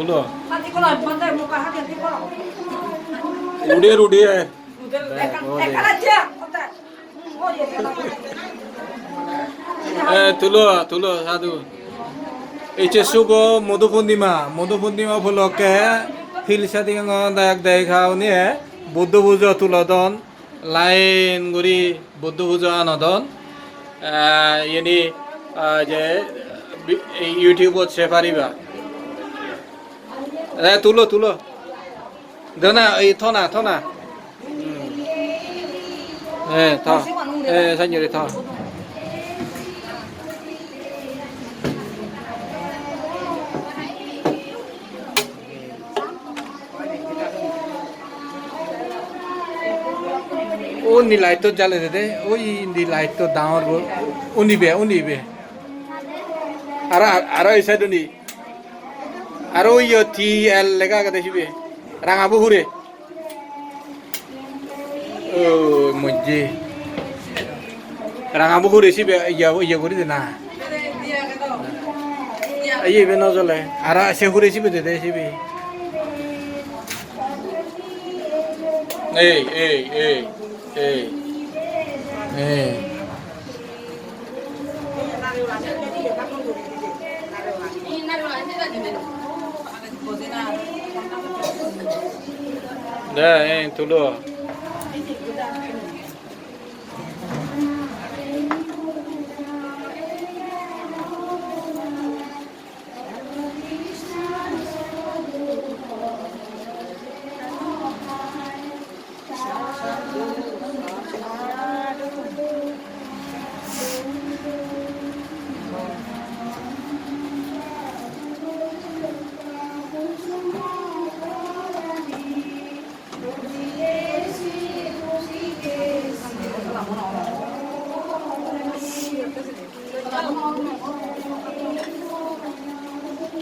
kalau. উড়ে. এ তুলো তুলো সাধু এই যে শুভ মধু পূর্ণিমা মধু পূর্ণিমা উপলক্ষে ফিলসাদি দায়ক দেখাও নিয়ে বুদ্ধ পুজো তুলদন লাইন গুড়ি বুদ্ধ পুজো আনদন ইনি যে ইউটিউবত সে পারিবা এ, তুলো তুলো। দেনা, এই থনা থনা। এ, থ। এ সাইনি থ। উনি লাইট জ্বালে দে ওই ইন্দি লাইট ডাঙর উনিবে উনিবে আর আর এই সাইড উনি আর ওই টি এল লেখা দেখিবে রাঙাবো ঘুরে ও মজ্জে রাঙাবো ঘুরে সিবে ইয়া ইয়া করে না এই বে নজলে আর সে ঘুরে সিবে দে দে সিবে এই এই এই এই এই Да, я не туда.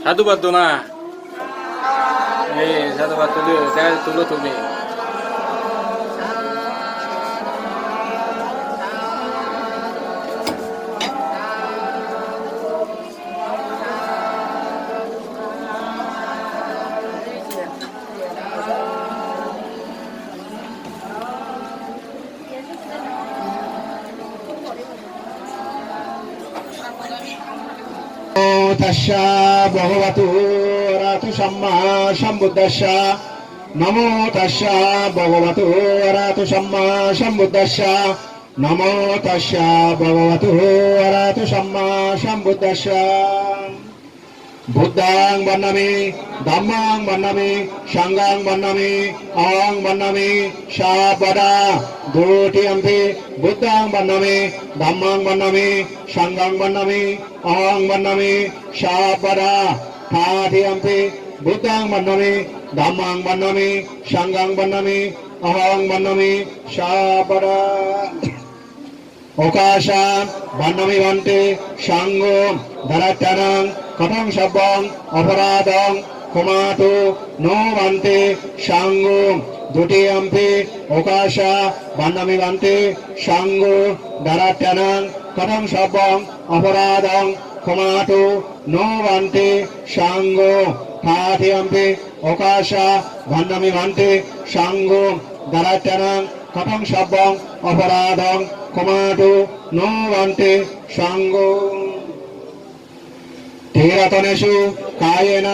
সাধুবাদ দো না। এই সাধুবাদ তুলো দেখ তুলো তুমি। భగవతు రతు షమ్మ శంబుద్దశ నమో తస్య భగవతు రతు షమ్మ శంబుద్దశ నమో తస్య భగవతు రతు షమ్మ శంబుద్దశ বুদ্ধাং বন্নামে ধাম্মাং বন্নামে সাংগাং বন্নামে আং বন্নামে সাবদা গুরুটি অম্পে বুদ্ধাং বন্নামে ধাম্মাং বন্নামে সাংগাং বন্নামে আং বন্নামে সাবদা ঠাটি অম্পে বুদ্ধাং বন্নামে ধাম্মাং বন্নামে সাংগাং বন্নামে আং বন্নামে সাবদা অকাশান বন্নমি বন্তে সাঙ্গ ধরাটানাং কথং সব্বং, অপরাধং কুমাটো নো বন্তে সাঙ্গ দুটি অম্পে অকাশা বন্নমি বন্তে সাঙ্গ ধরাটানাং কথং সব্বং, অপরাধং কুমাটো নো বন্তে সাঙ্গ ঠাঠি অম্পে অকাশা বন্নমি বন্তে সাঙ্গ ধরাটানাং কথং সব্বং অপরাধং ক্ষমাটো নো বান্তে সাঙ্গ। ধীরতনেষু কায়েন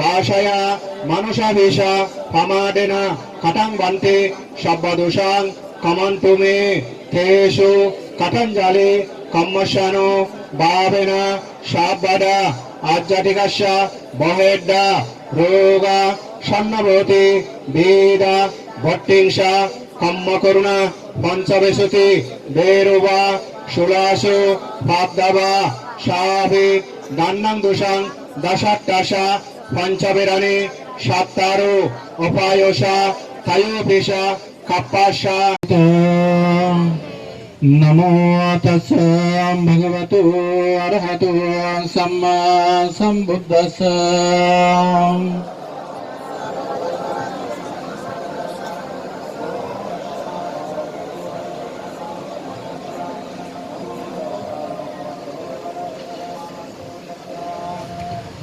বাসায়া মানুষাভিষা প্রমাদেন কটং বান্তে সব্বদোষাং কমন্তু মে। তেষু কটঞ্জালে কম্মশানো ভাবেন সাব্বাদা আধ্যাত্মিকাস্য বহেড্ডা রোগা সন্নভূতি বেদা ভট্টিংসা কম্মকরুণা পঞ্চবেশতি বেরুবা, ষোলাশো পাবদাবা স্বাভাবিক, দান্নাং দোষাং দশাট্টাশা পঞ্চবেরানি সাত্তারো উপায়সা থায়োপেশা কাপ্পাশা নমো তস্য ভগবতো অর্হতো সম্মা সম্বুদ্ধস্য।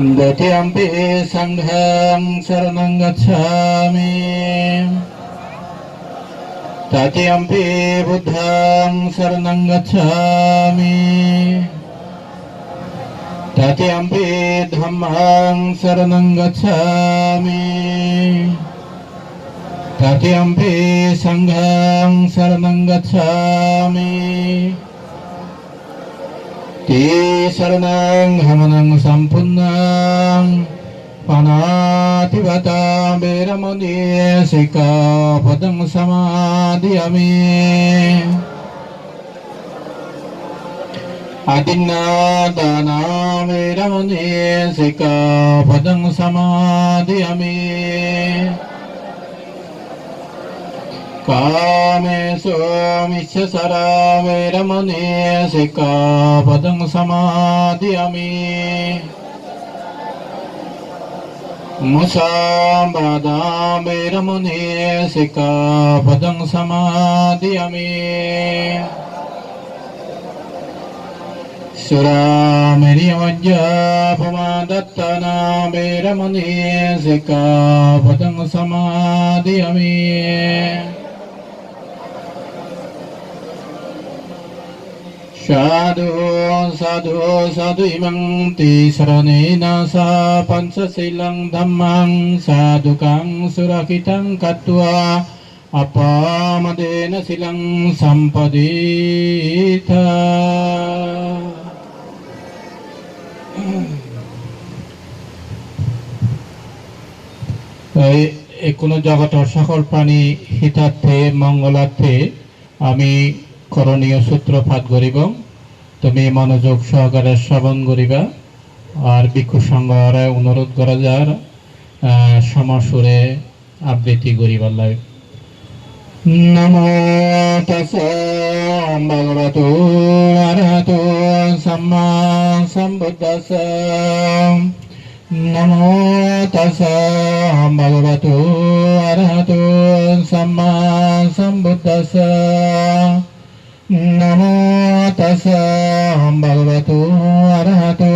गत्यम्पि सङ्घं शरणं गच्छामि तत्यम्पि बुद्धं शरणं गच्छामि तत्यम्पि धम्मं शरणं गच्छामि तत्यम्पि सङ्घं शरणं गच्छामि ते शरणां गमनं सम्पूर्णां पनातिवता वेरमुनि शिखापदं समाधियमे अतिन्नादाना वेरमुनि शिखापदं समाधियमे कामेषु मिच्छसरा वैरमने सिक्कापदं समादयामि मुसाम्बादा वैरमने सिक्कापदं समादयामि सुरामिर्यमज्जापमादत्तना वैरमने सिक्कापदं समादयामि साधु साधु साधु इमं तिसरणेन सा पञ्चशीलं धम्मं साधुकं सुरक्षितं कत्वा अपामदेन शिलं सम्पदीथ এই এই কোনো জগতের সকল প্রাণী হিতার্থে মঙ্গলার্থে আমি করণীয় সূত্রপাত করিব তুমি মনোযোগ সহকারে শ্রবণ করিবা। আর ভিক্ষু সংঘরে অনুরোধ করা যার সমসুরে আবৃত্তি করিবার লাগে নমো তস ভগবতো অরহতো সম্মা সম্বুদ্ধস্স নমো তস ভগবতো অরহতো সম্মা সম্বুদ্ধস্স नमो तस् भगवतु अर्हतु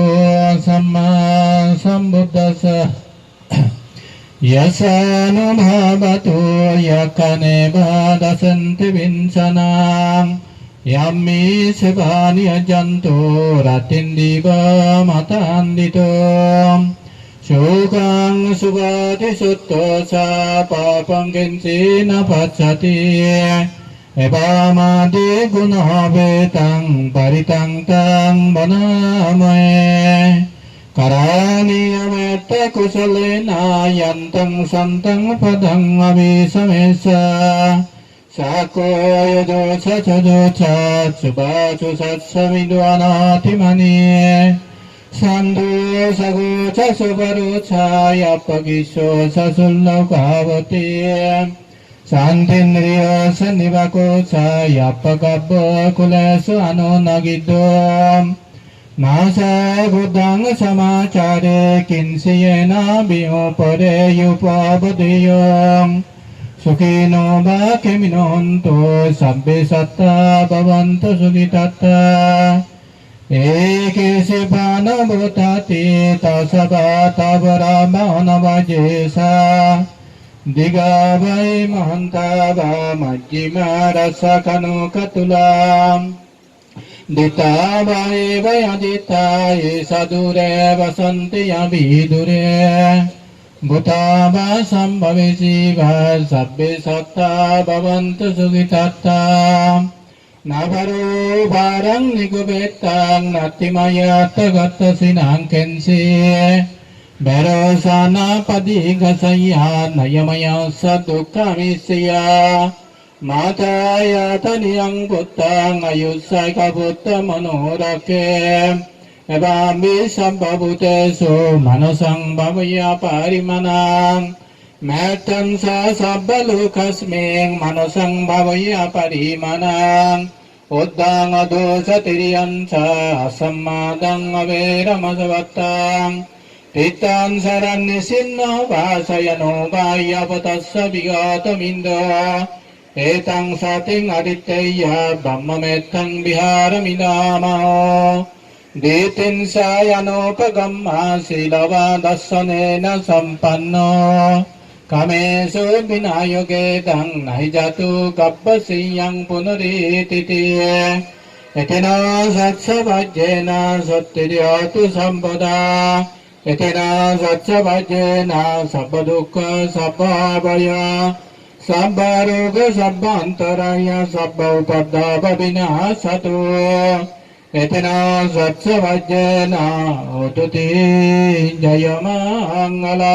सम्मा सम्बुद्धस यसानुभवतु यकने बाधसन्ति विंशनाम् යම්මි සවානිය ජන්තෝ රතින් දීවා මතාන්දිතෝ ශෝකං සුගාති සුත්තෝ සා පාපං ගෙන්සේන පච්චතියේ परितं तं वनामये करानीयमेत्त कुशलेन यन्तं सन्तं पदम् अभिसमेष साको यजोष च जोष सुबाचु सत्समिद्वानातिमनि सन्धु सगो च सुपरु च यपगिशो स सुल्लकावति සන්දෙන්රියෝස නිවකෝස යප්පකබ්බෝ කුලේසු අනුනගිද්දෝ මාසේ බුද්ධං සමාචාරේ කින්සියනා බියෝපරේ යුපාබදියෝ සුඛේනෝ බාකෙමිනොන්තෝ සබ්බේ සත්තා භවන්ත සුඛිතත්තා ඒකේසේ පාන භවතාතේ තසබා තවරා මනවජේසා දිගාවයි මොහන්තාවා මජ්ජිමා රස කනෝ කතුලා දිතාවයි වය අදිතායේ සදුරේ වසන්ති යවිදුරේ බුතාවා සම්භවේසීවා සබ්බේ සත්තා භවන්තු සුගිතත්තා නවරෝ බාරං නිකුබෙත්තං නත්තිමයත්ත ගත්ත සිනං කෙන්සේ. नतिमयत् गतसिनां केन्सि भरोसानापदिगसय्या नयमया स दुःखमिष्या मातायातनियं पुत्तां अयुष्यैकपुत्र मनोरके evam sambhavuteshu manasang bhavaya parimanang Metan sa sabbalukasming manasang bhavaya parimanang Uddang adosa හිතං සරන්නිසින්නෝ වාසයනෝ ගායවතස්ස විගාතමින්දෝ ඒතං සතින් අදිත්තේයා ධම්මමෙත්තං විහාරමිනාමෝ දේතින් සායනෝපගම්මා සීලවා දස්සනේන සම්පන්නෝ කමේසු විනායෝගේ තං නහිජතු කප්පසියං පුනරීතිතිය එතනෝ සත්සවජ්ජේන සත්‍ත්‍යෝතු සම්බදා satsavajjena sabbadukha sabbhavaya Sabbaroga sabbantaraya sabba upadava vinasatu Etina satsavajjena ututi jayamangala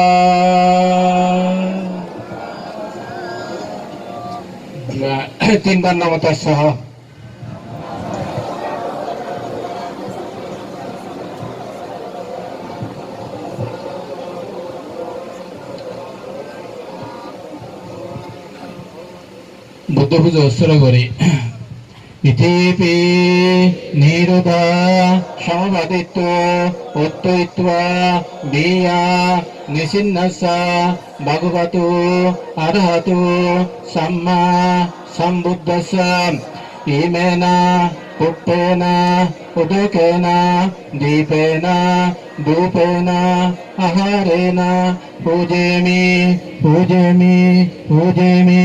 তিনবার নমতার সহ বুদ্ধ পুজো উৎসর্গ করি। ইতিপি নিরুধা সমবাদিত্ব উত্তয়িত্বা বিয়া নিসিন্নসা ভগবতু অর্হতু সম্মা সম্বুদ্ধস্য। ইমেন পুপ্পেন উদকেন দীপেন ধূপেন আহারেণ পূজেমি পূজেমি পূজেমি।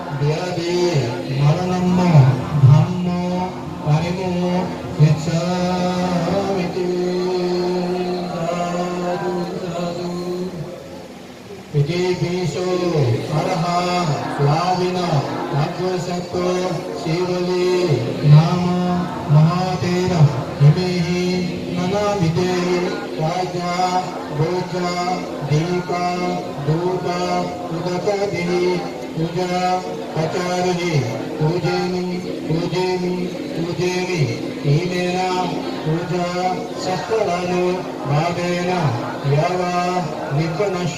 వ్యాధి మరణము ధమ్ము పరిము యచ్చామితి. విజయీశో అర్హ స్వావిన అగ్రసత్వ శివలి నామ మహాతేర హిమేహి ననా విదేహి రాజా గోచ దీప దూత ఉదక దిహి पूजा ఆచార్యే పూజేమి పూజేమి పూజేమి ఈమెన పూజ సత్వరాలు భావేన యావా నిపనశ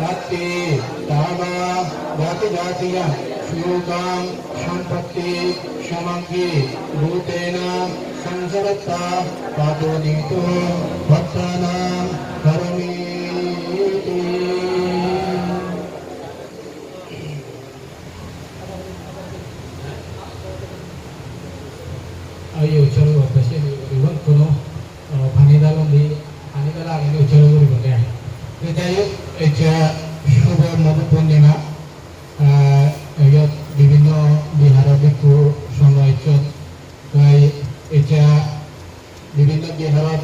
మత్తే తావా జాతి జాతీయ శ్లోకాం సంపత్తి క్షమంగి భూతేన సంసరత్త పాతో నీతో భక్తానా উৎসৰ্গ বেছি ইভন কোনো পানীডাল দি পানীডাল আনি উৎসৰ্গ কৰিব দে এটাই এতিয়া শুভ মধু পূৰ্ণিমা ইয়াত বিভিন্ন বিহাৰৰ ভিক্ষু সংঘ তাই এতিয়া বিভিন্ন বিহাৰত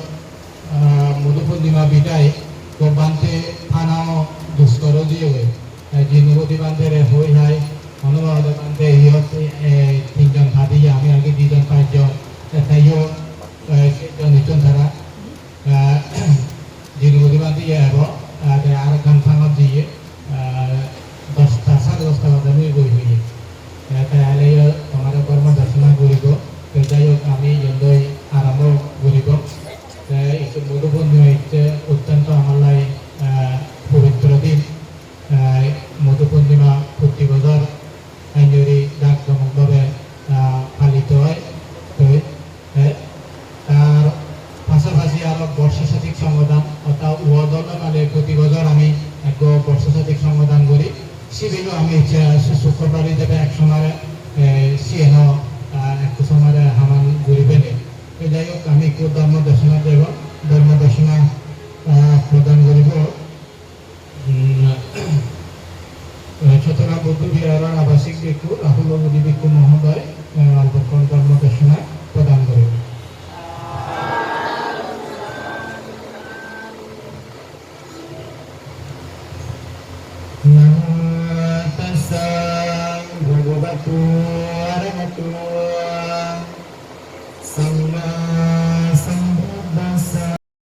আহ, মধু পূৰ্ণিমা বিদায় বান্ধে ফানাও দুষ্কৰ দিয়ে জিনুবতী বান্ধেৰে হৈ যায় হনুমান বান্ধে সিহঁতে তিনিজন ভাবি আমি আগে দুজন পাঁচজন জিনুবতী বান্ধি আহিব তাতে আর গান ফানত দিয়ে দশটা সাড়ে দশটা বাজে আমি গৈ হয়ে তাহলে আমার কর্ম দর্শনা করিব যাই হোক আমি যদই আরম্ভ করিব মধুবন্ধু হচ্ছে অত্যন্ত আমার লাই পবিত্র দিন